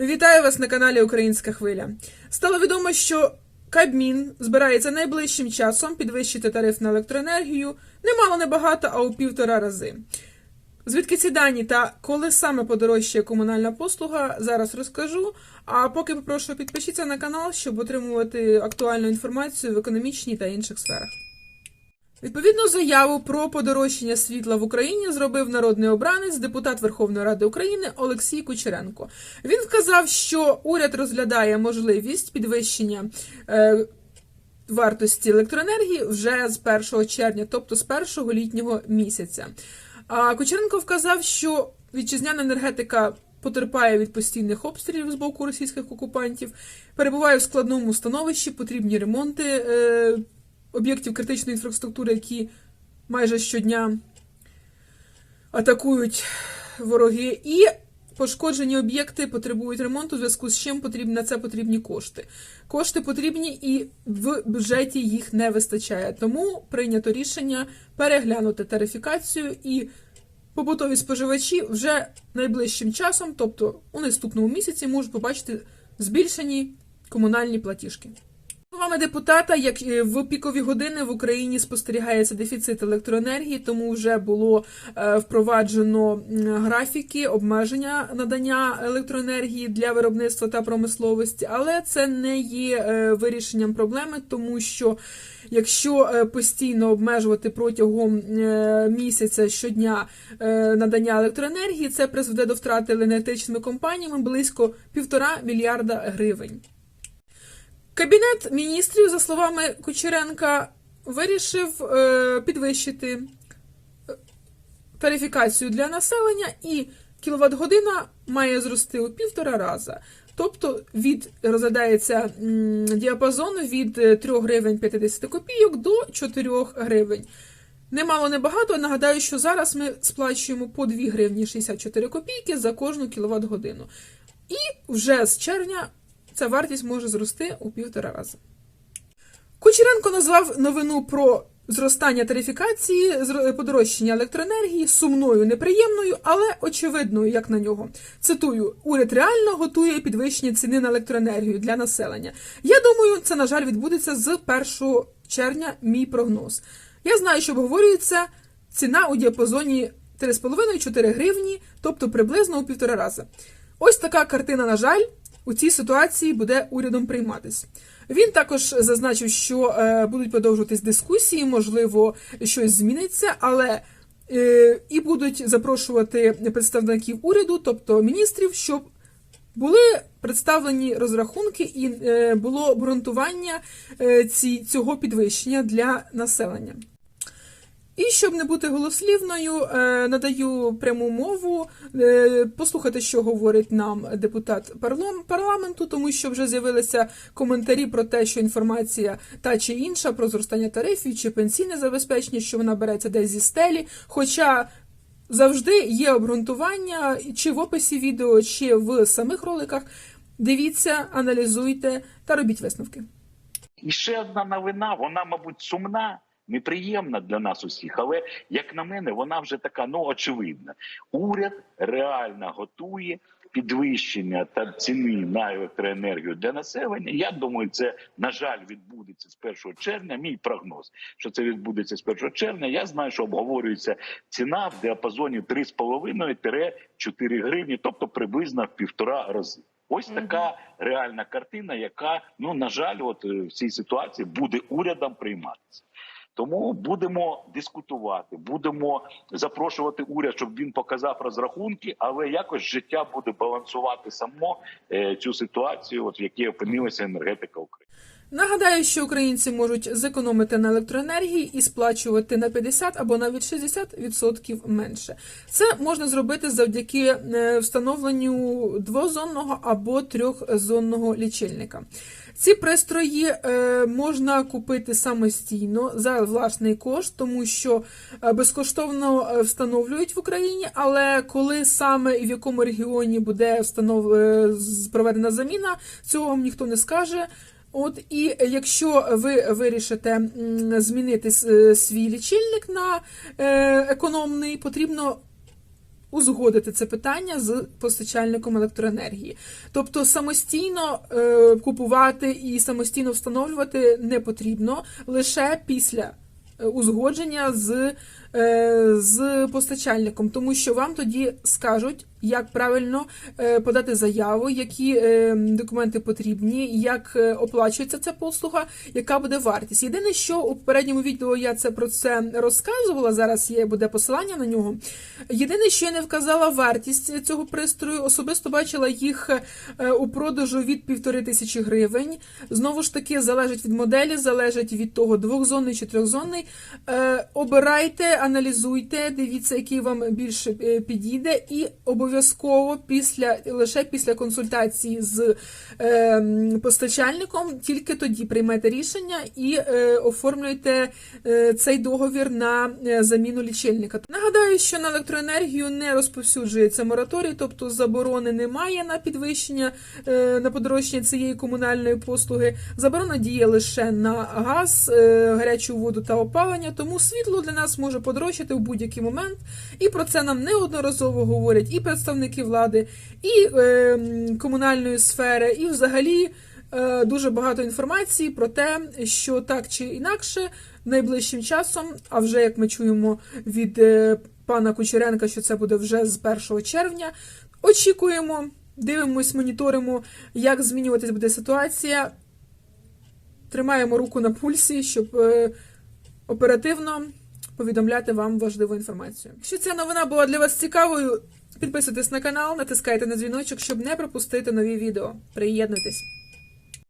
Вітаю вас на каналі Українська Хвиля. Стало відомо, що Кабмін збирається найближчим часом підвищити тариф на електроенергію немало небагато, а у півтора рази. Звідки ці дані та коли саме подорожчає комунальна послуга, зараз розкажу. А поки попрошу підпишіться на канал, щоб отримувати актуальну інформацію в економічній та інших сферах. Відповідну заяву про подорожчання світла в Україні зробив народний обранець, депутат Верховної Ради України Олексій Кучеренко. Він вказав, що уряд розглядає можливість підвищення е, вартості електроенергії вже з 1 червня, тобто з першого літнього місяця. А Кучеренко вказав, що вітчизняна енергетика потерпає від постійних обстрілів з боку російських окупантів, перебуває в складному становищі, потрібні ремонти е, об'єктів критичної інфраструктури, які майже щодня атакують вороги, і пошкоджені об'єкти потребують ремонту, в зв'язку з чим на це потрібні кошти. Кошти потрібні і в бюджеті їх не вистачає. Тому прийнято рішення переглянути тарифікацію і побутові споживачі вже найближчим часом, тобто у наступному місяці, можуть побачити збільшені комунальні платіжки. Словами депутата, як е, в пікові години в Україні спостерігається дефіцит електроенергії, тому вже було е, впроваджено графіки обмеження надання електроенергії для виробництва та промисловості, але це не є е, вирішенням проблеми, тому що якщо постійно обмежувати протягом місяця щодня надання електроенергії, це призведе до втрати енергетичними компаніями близько півтора мільярда гривень. Кабінет міністрів, за словами Кучеренка, вирішив е, підвищити е, тарифікацію для населення, і кіловат-година має зрости у півтора раза. Тобто від розглядається діапазон від е, 3 гривень 50 копійок до 4 гривень. Немало небагато. Нагадаю, що зараз ми сплачуємо по 2 гривні 64 копійки за кожну кіловат-годину. І вже з червня ця вартість може зрости у півтора рази. Кучеренко назвав новину про зростання тарифікації, подорожчання електроенергії сумною, неприємною, але очевидною, як на нього. Цитую: уряд реально готує підвищення ціни на електроенергію для населення. Я думаю, це на жаль відбудеться з 1 червня. Мій прогноз. Я знаю, що обговорюється ціна у діапазоні 3,5-4 гривні, тобто приблизно у півтора рази. Ось така картина, на жаль, у цій ситуації буде урядом прийматись. Він також зазначив, що е, будуть продовжуватись дискусії, можливо, щось зміниться, але е, і будуть запрошувати представників уряду, тобто міністрів, щоб були представлені розрахунки і е, було обґрунтування ці, цього підвищення для населення. І щоб не бути голослівною, е, надаю пряму мову е, послухати, що говорить нам депутат парламенту, тому що вже з'явилися коментарі про те, що інформація та чи інша про зростання тарифів чи пенсійне забезпечення, що вона береться десь зі стелі. Хоча завжди є обґрунтування чи в описі відео, чи в самих роликах. Дивіться, аналізуйте та робіть висновки. І ще одна новина, вона, мабуть, сумна, неприємна для нас усіх, але як на мене, вона вже така ну очевидна. Уряд реально готує підвищення та ціни на електроенергію для населення. Я думаю, це на жаль відбудеться з 1 червня. Мій прогноз, що це відбудеться з 1 червня. Я знаю, що обговорюється ціна в діапазоні 3,5-4 гривні, тобто приблизно в півтора рази. Ось така реальна картина, яка ну на жаль, от е, в цій ситуації буде урядом прийматися. Тому будемо дискутувати, будемо запрошувати уряд, щоб він показав розрахунки, але якось життя буде балансувати само е, цю ситуацію, от в якій опинилася енергетика України. Нагадаю, що українці можуть зекономити на електроенергії і сплачувати на 50 або навіть 60% менше. Це можна зробити завдяки е, встановленню двозонного або трьохзонного лічильника. Ці пристрої е, можна купити самостійно за власний кошт, тому що е, безкоштовно встановлюють в Україні. Але коли саме і в якому регіоні буде встанов... проведена заміна, цього ніхто не скаже. От і якщо ви вирішите змінити е, свій лічильник на е, економний, потрібно узгодити це питання з постачальником електроенергії. Тобто самостійно е, купувати і самостійно встановлювати не потрібно лише після узгодження з, з постачальником, тому що вам тоді скажуть, як правильно е, подати заяву, які е, документи потрібні, як е, оплачується ця послуга, яка буде вартість. Єдине, що у попередньому відео я це про це розказувала. Зараз є буде посилання на нього. Єдине, що я не вказала вартість цього пристрою, особисто бачила їх е, у продажу від півтори тисячі гривень. Знову ж таки, залежить від моделі, залежить від того, двохзонний чи трьохзонний. Е, Обирайте, аналізуйте, дивіться, який вам більше підійде, і обов'язково після лише після консультації з е, постачальником, тільки тоді приймете рішення і е, оформлюйте е, цей договір на е, заміну лічильника. Нагадаю, що на електроенергію не розповсюджується мораторій, тобто заборони немає на підвищення е, на подорожчання цієї комунальної послуги. Заборона діє лише на газ, е, гарячу воду та опалення, тому світло для нас може подорожчати в будь-який момент. І про це нам неодноразово говорять і представники влади, і е, комунальної сфери, і взагалі е, дуже багато інформації про те, що так чи інакше найближчим часом, а вже як ми чуємо від е, пана Кучеренка, що це буде вже з 1 червня. Очікуємо, дивимось, моніторимо, як змінюватись буде ситуація. Тримаємо руку на пульсі, щоб е, оперативно повідомляти вам важливу інформацію. Якщо ця новина була для вас цікавою, підписуйтесь на канал, натискайте на дзвіночок, щоб не пропустити нові відео. Приєднуйтесь!